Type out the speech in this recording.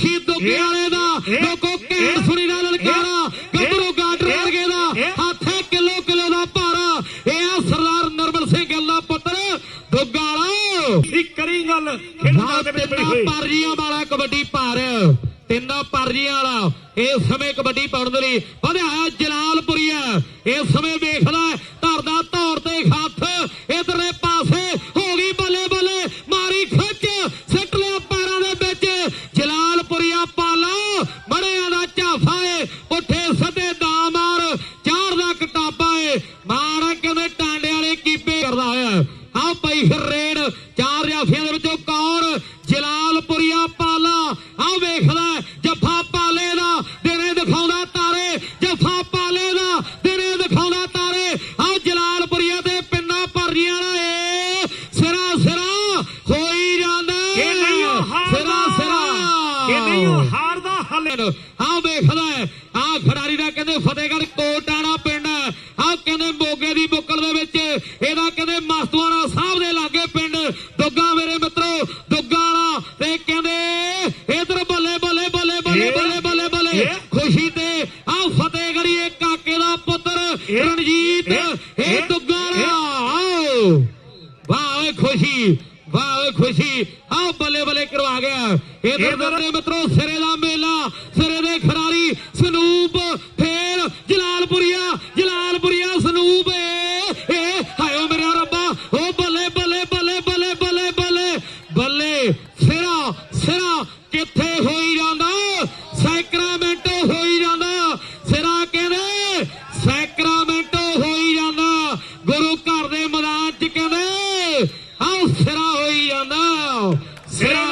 ਸੀ ਦੋਕੇ ਵਾਲੇ ਦਾ ਲੋਕੋ ਕੈਣ ਸੁਣੀ ਨਾ ਲਲਕਾਰਾ ਗੱਭਰੂ ਗਾਟ ਰੇਲਗੇ ਦਾ ਹੱਥੇ ਕਿਲੋ ਕਿਲੋ ਦਾ ਭਾਰਾ। ਇਹ ਆ ਸਰਦਾਰ ਨਰਮਲ ਸਿੰਘ ਗੱਲਾ ਪੁੱਤਰ ਦੁੱਗਾਲਾ। ਠੀਕ ਕਰੀ ਗੱਲ ਖੇਡਾਂ ਦੇ ਵਿੱਚ ਹੋਈ ਪਰਜੀਆਂ ਵਾਲਾ ਕਬੱਡੀ ਭਾਰ ਤਿੰਨਾ ਪਰਜੀਆਂ ਵਾਲਾ। ਇਸ ਸਮੇਂ ਕਬੱਡੀ ਪਾਉਣ ਦੇ ਲਈ ਵਧਿਆ ਜਲਾਲਪੁਰੀ ਹੈ ਇਸ ਸਮੇਂ ਵੇਖਦਾ ਧਰਦਾ ਧੌਰ ਤੇ ਹੱਥ ਇਧਰਲੇ ਪਾਸੇ ਹੋ ਗਈ ਕਹਿੰਦੇ ਟਾਂਡੇ ਵਾਲੇ ਕੀਪੇ ਕਰਦਾ ਹੋਇਆ। ਆਹ ਪਈ ਫਿਰ ਰੇਡ ਚਾਰ ਜਾਫੀਆਂ ਦੇ ਵਿੱਚੋਂ ਕੌਣ ਜਲਾਲਪੁਰੀਆ ਪਾਲਾ। ਆਹ ਵੇਖਦਾ ਜੱਫਾ ਪਾਲੇ ਦਾ ਦਿਨੇ ਦਿਖਾਉਂਦਾ ਤਾਰੇ। ਜੱਫਾ ਪਾਲੇ ਦਾ ਦਿਨੇ ਦਿਖਾਉਂਦਾ ਤਾਰੇ। ਆਹ ਜਲਾਲਪੁਰੀਆ ਤੇ ਪਿੰਨਾ ਭਰੀਆਂ ਵਾਲਾ ਏ। ਸਿਰਾ ਸਿਰਾ ਹੋਈ ਜਾਂਦਾ। ਸਿਰਾ ਸਿਰਾ। ਇਹ ਨਹੀਂ ਹਾਰਦਾ ਹਲੇ ਆਹ ਵੇਖਦਾ ਆਹ ਖਿਡਾਰੀ ਦਾ ਕਹਿੰਦੇ ਫਤਿਹਗੜ੍ਹ ਕੋਟਾਣਾ ਪਿੰਡ ਆਹ ਕਹਿੰਦੇ ਮੋਗੇ ਦੀ ਬੁੱਕਲ ਦੇ ਵਿੱਚ ਇਹਦਾ ਕਹਿੰਦੇ ਮਸਤੂਆਣਾ ਸਾਹਿਬ ਦੇ ਲਾਗੇ ਪਿੰਡ ਦੁੱਗਾ ਮੇਰੇ ਮਿੱਤਰੋ ਦੁੱਗਾ ਵਾਲਾ ਤੇ ਕਹਿੰਦੇ ਇਧਰ ਬੱਲੇ ਬੱਲੇ ਬੱਲੇ ਬੱਲੇ ਬੱਲੇ ਬੱਲੇ ਬੱਲੇ। ਖੁਸ਼ੀ ਤੇ ਆਹ ਫਤਿਹਗੜ੍ਹੀ ਇਹ ਕਾਕੇ ਦਾ ਪੁੱਤਰ ਰਣਜੀਤ। ਇਹ- ਇਹ ਇਹ- ਦੁੱਗਾ ਵਾਲਾ ਆਓ। ਵਾਹ ਓਏ ਖੁਸ਼ੀ ਵਾਹ ਓਏ ਖੁਸ਼ੀ। ਆਹ ਬੱਲੇ ਬੱਲੇ ਕਰਵਾ ਗਿਆ। ਇਧਰ ਮੇਰੇ ਮਿੱਤਰੋ ਸਿਰੇ ਦਾ ਮੇਲਾ ਸਿਰੇ ਦੇ ਖਿਡਾਰੀ ਸਨੂਪ ਫੇਰ ਜਲਾਲਪੁਰੀਆ ਜਲਾਲਪੁਰੀਆ ਸਨੂਪ। ਏ ਹਾਇਓ ਮੇਰਾ ਰੱਬਾ। ਓ ਬੱਲੇ ਬੱਲੇ ਬੱਲੇ ਬੱਲੇ ਬੱਲੇ ਬੱਲੇ। ਬੱਲੇ ਕਿੱਥੇ ਹੋਈ ਜਾਂਦਾ, ਸੈਕਰਾਮੈਂਟੋ ਹੋਈ ਜਾਂਦਾ। ਸਿਰਾ ਕਹਿੰਦੇ, ਸੈਕਰਾਮੈਂਟੋ ਹੋਈ ਜਾਂਦਾ। ਗੁਰੂ ਘਰ ਦੇ ਮੈਦਾਨ ਚ ਕਹਿੰਦੇ ਆਹ ਸਿਰਾ ਹੋਈ ਜਾਂਦਾ। ਸਿਰਾ